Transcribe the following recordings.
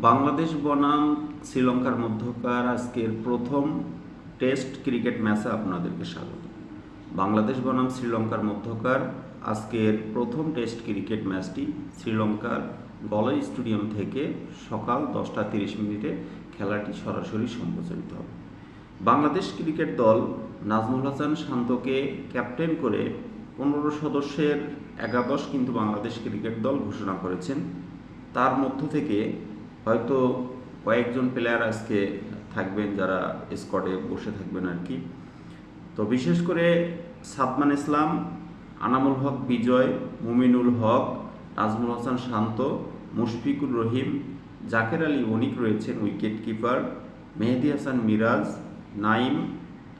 বাংলাদেশ বনাম, শ্রীলঙ্কার মধ্যকার আজকের প্রথম টেস্ট ক্রিকেট ম্যাচে আপনাদেরকে স্বাগত। বাংলাদেশ বনাম, শ্রীলঙ্কার মধ্যকার আজকের প্রথম টেস্ট ক্রিকেট ম্যাচটি শ্রীলঙ্কার গলয় স্টেডিয়াম থেকে সকাল দশটা তিরিশ মিনিটে খেলাটি সরাসরি সম্প্রচারিত হবে। বাংলাদেশ ক্রিকেট দল নাজমুল হাসান শান্তকে ক্যাপ্টেন করে পনেরো সদস্যের একাদশ কিন্তু বাংলাদেশ ক্রিকেট দল ঘোষণা করেছেন। তার মধ্য থেকে হয়তো কয়েকজন প্লেয়ার আজকে থাকবেন যারা স্কোয়াডে বসে থাকবেন আর কি। তো বিশেষ করে সাদমান ইসলাম, আনামুল হক বিজয়, মুমিনুল হক, নাজমুল হাসান শান্ত, মুশফিকুর রহিম, জাকের আলী অনিক রয়েছেন উইকেট কিপার মেহেদি হাসান মিরাজ নাইম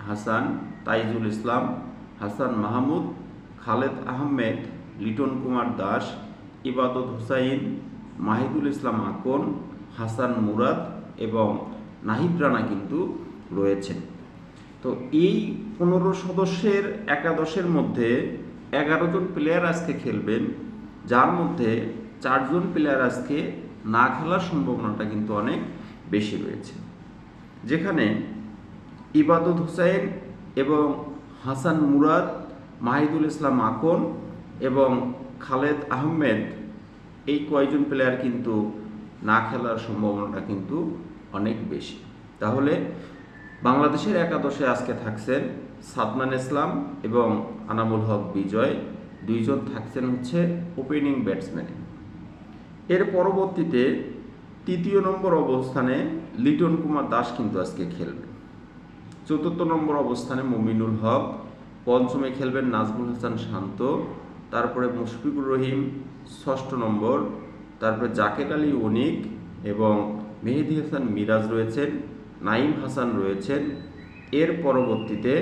হাসান, তাইজুল ইসলাম, হাসান মাহমুদ, খালেদ আহমেদ, লিটন কুমার দাস, ইবাদত হুসাইন, মাহিদুল ইসলাম আকন হাসান মুরাদ এবং নাহিদ রানা কিন্তু রয়েছেন। তো এই পনেরো সদস্যের একাদশের মধ্যে এগারো জন প্লেয়ার আজকে খেলবেন, যার মধ্যে চারজন প্লেয়ার আজকে না খেলার সম্ভাবনাটা কিন্তু অনেক বেশি রয়েছে। যেখানে ইবাদত হুসাইন এবং হাসান মুরাদ, মাহিদুল ইসলাম আকন এবং খালেদ আহমেদ এই কয়জন প্লেয়ার কিন্তু না খেলার সম্ভাবনাটা কিন্তু অনেক বেশি। তাহলে বাংলাদেশের একাদশে আজকে থাকছেন সাদমান ইসলাম এবং আনামুল হক বিজয়। দুইজন থাকছেন হচ্ছে ওপেনিং ব্যাটসম্যানে এর পরবর্তীতে তৃতীয় নম্বর অবস্থানে লিটন কুমার দাস কিন্তু আজকে খেলবে। চতুর্থ নম্বর অবস্থানে মুমিনুল হক, পঞ্চমে খেলবেন নাজমুল হাসান শান্ত, তারপরে মুশফিকুর রহিম, ষষ্ঠ নম্বর তারপরে জাকের আলী অনিক এবং মেহেদি হাসান মিরাজ রয়েছেন নাইম হাসান রয়েছেন। এর পরবর্তীতে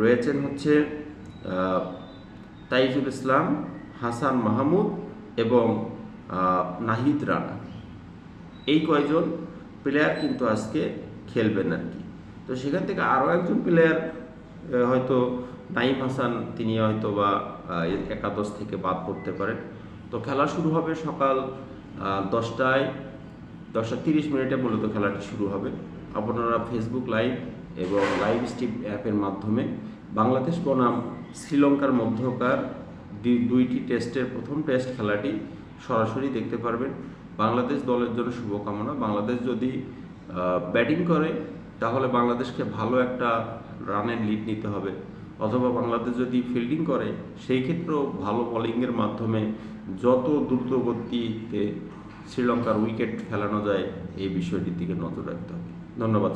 রয়েছেন হচ্ছে তাইজুল ইসলাম, হাসান মাহমুদ এবং নাহিদ রানা। এই কয়জন প্লেয়ার কিন্তু আজকে খেলবেন আর কি। তো সেখান থেকে আরও একজন প্লেয়ার হয়তো নাইম হাসান, তিনি হয়তো বা একাদশ থেকে বাদ পড়তে পারেন। তো খেলা শুরু হবে সকাল দশটায়। দশটা তিরিশ মিনিটে মূলত খেলাটি শুরু হবে। আপনারা ফেসবুক লাইভ এবং লাইভ স্ট্রিম অ্যাপের মাধ্যমে বাংলাদেশ বনাম শ্রীলঙ্কার মধ্যকার দুই- দুইটি টেস্টের প্রথম টেস্ট খেলাটি সরাসরি দেখতে পারবেন। বাংলাদেশ দলের জন্য শুভকামনা। বাংলাদেশ যদি ব্যাটিং করে, তাহলে বাংলাদেশকে ভালো একটা রানের লিড নিতে হবে। অথবা বাংলাদেশ যদি ফিল্ডিং করে, সেই ক্ষেত্রেও ভালো বোলিংয়ের মাধ্যমে যত দ্রুত গতিতে শ্রীলঙ্কার উইকেট ফেলানো যায়, এই বিষয়টির দিকে নজর রাখতে হবে ধন্যবাদ।